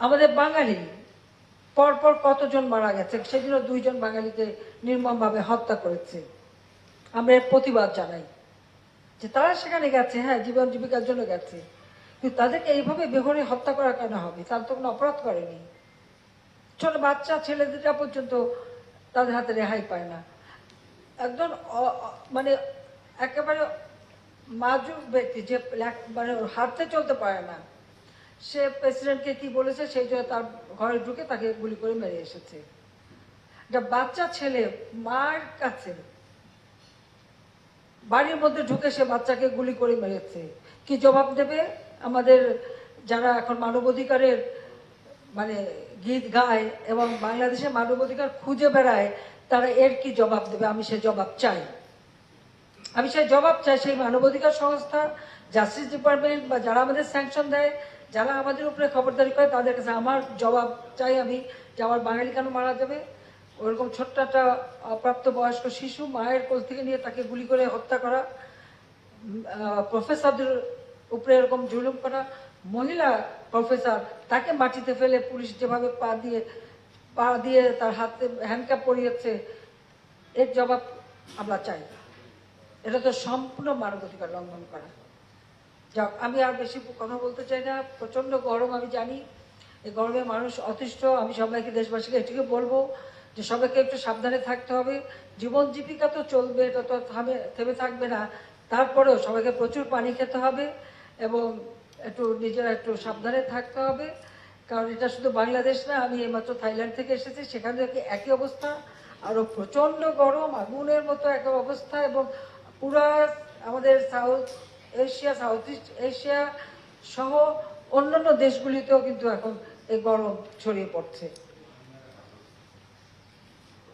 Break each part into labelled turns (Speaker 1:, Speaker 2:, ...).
Speaker 1: আমাদের বাঙালি, পরপর কতজন মারা গেছে সেদিনও দুইজন বাঙালিকে নির্মমভাবে হত্যা করেছে। আমরা এর প্রতিবাদ জানাই যে তারা সেখানে গেছে হ্যাঁ জীবন জীবিকার জন্য গেছে। কিন্তু তাদেরকে এইভাবে বেঘরে হত্যা করা কেন হবে, তারা তো কোনো অপরাধ করেনি। ছোট বাচ্চা ছেলেদেরটা পর্যন্ত তাদের হাতে রেহাই পায় না। একজন মানে একেবারে মাজুক ব্যক্তি যে মানে হাঁটতে চলতে পারে না। সে প্রেসিডেন্টকে কি বলেছে, সেই জন্য তার ঘরে ঢুকে তাকে গুলি করে মেরে এসেছে। একটা বাচ্চা ছেলে মার কাছে বাড়ির মধ্যে ঢুকে সে বাচ্চাকে গুলি করে মেরেছে। কি জবাব দেবে? আমাদের যারা এখন মানবাধিকারের মানে গীত গায় এবং বাংলাদেশে মানবাধিকার খুঁজে বেড়ায়, তারা এর কি জবাব দেবে? আমি সে জবাব চাই। আমি সে জবাব চাই সেই মানবাধিকার সংস্থা, জাস্টিস ডিপার্টমেন্ট বা যারা আমাদের স্যাংশন দেয় যারা আমাদের উপরে খবরদারি করে, তাদের কাছে আমার জবাব চাই আমি, যে আমার বাঙালি কেন মারা যাবে? ওরকম ছোট্ট একটা অপ্রাপ্ত বয়স্ক শিশু মায়ের কোল থেকে নিয়ে তাকে গুলি করে হত্যা করা প্রফেসরদের উপরে এরকম জুলুম করা, মহিলা প্রফেসর তাকে মাটিতে ফেলে পুলিশ যেভাবে পা দিয়ে পা দিয়ে তার হাতে হ্যান্ডকাপ পরিয়েছে, এর জবাব আমরা চাই এটা তো সম্পূর্ণ মানবাধিকার লঙ্ঘন করা। যাক, আমি আর বেশি কথা বলতে চাই না। প্রচণ্ড গরম, আমি জানি। এই গরমে মানুষ অতিষ্ঠ। আমি সবাইকে দেশবাসীকে এটিকে বলব যে সবাইকে একটু সাবধানে থাকতে হবে। জীবন জীবিকা তো চলবে, এটা তো থামে, থেমে থাকবে না। তারপরেও সবাইকে প্রচুর পানি খেতে হবে এবং একটু নিজেরা একটু সাবধানে থাকতে হবে। কারণ এটা শুধু বাংলাদেশ না, আমি এইমাত্র থাইল্যান্ড থেকে এসেছি, সেখানে দেখি একই অবস্থা। আরও প্রচণ্ড গরম, আগুনের মতো এক অবস্থা এবং পুরা আমাদের South Asia South East Asia সহ অন্যান্য দেশগুলিতেও কিন্তু এখন এই গরম ছড়িয়ে পড়ছে।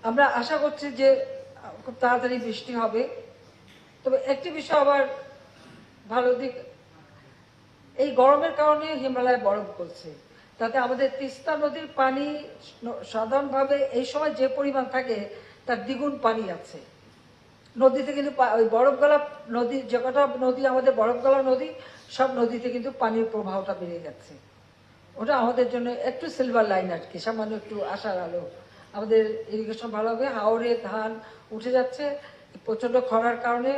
Speaker 1: আমরা আশা করছি যে খুব তাড়াতাড়ি বৃষ্টি হবে। তবে একটি বিষয় আবার ভালো দিক, এই গরমের কারণে হিমালয় বরফ গলছে। তাতে আমাদের তিস্তা নদীর পানি সাধারণভাবে এই সময় যে পরিমাণ থাকে, তার দ্বিগুণ পানি আছে। নদীতে কিন্তু ওই বরফ গলা নদী, যে কটা নদী আমাদের বরফ গলা নদী, সব নদীতে কিন্তু পানির প্রবাহটা বেড়ে যাচ্ছে। ওটা আমাদের জন্য একটু সিলভার লাইন আর কি সামান্য একটু আশার আলো। আমাদের ইরিগেশন ভালো হবে হাওড়ে ধান উঠে যাচ্ছে প্রচণ্ড খরার কারণে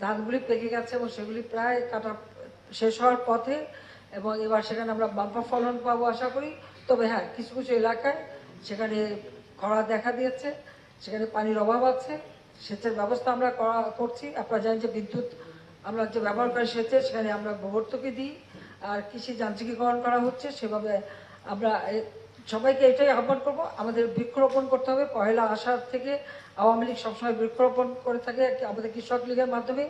Speaker 1: ধানগুলি পেকে গেছে এবং সেগুলি প্রায় কাটা শেষ হওয়ার পথে এবং এবার সেখানে আমরা বাম্পার ফলন পাবো আশা করি। তবে হ্যাঁ কিছু কিছু এলাকায় সেখানে খরা দেখা দিয়েছে, সেখানে পানির অভাব আছে। সেচের ব্যবস্থা আমরা করা, করছি। আপনারা জানেন যে বিদ্যুৎ আমরা যে ব্যবহার করি সেচে, সেখানে আমরা ভর্তুকি দিই। আর কৃষি যান্ত্রিকীকরণ করা হচ্ছে, সেভাবে আমরা সবাইকে এটাই আহ্বান করব। আমাদের বৃক্ষরোপণ করতে হবে। পয়লা আসার থেকে আওয়ামী লীগ সবসময় বৃক্ষরোপণ করে থাকে। আমাদের কৃষক লীগের মাধ্যমে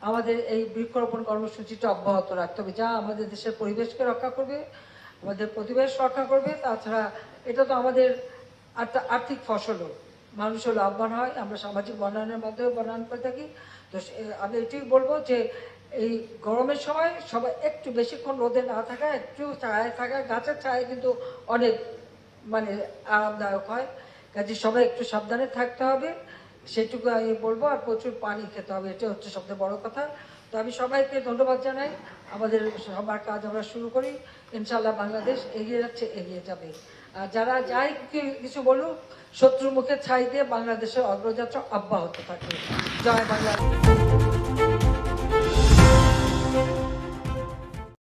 Speaker 1: আমাদের এই বৃক্ষরোপণ কর্মসূচিটা অব্যাহত রাখতে হবে। যা আমাদের দেশের পরিবেশকে রক্ষা করবে, আমাদের প্রতিবেশ রক্ষা করবে। তাছাড়া এটা তো আমাদের আর্থ- আর্থিক ফসলও। মানুষও লাভবান হয়, আমরা সামাজিক বনায়নের মাধ্যমে বনায়ন করে থাকি। তো আমি এটাই বলব যে এই গরমের সময় সবাই একটু বেশিক্ষণ রোদে না থাকা, একটু ছায়ায় থাকা, গাছের ছায়া কিন্তু অনেক মানে আরামদায়ক হয়। কাজে সবাই একটু সাবধানে থাকতে হবে, সেটুকু আমি বলব, আর প্রচুর পানি খেতে হবে এটা হচ্ছে সবচেয়ে বড় কথা। তো আমি সবাইকে ধন্যবাদ জানাই। আমাদের সবার কাজ আমরা শুরু করি। ইনশাল্লাহ বাংলাদেশ এগিয়ে যাচ্ছে, এগিয়ে যাবে। আর যারা যাই কিছু বলুক, শত্রুর মুখে ছাই দিয়ে বাংলাদেশের অগ্রযাত্রা অব্যাহত থাকে জয় বাংলা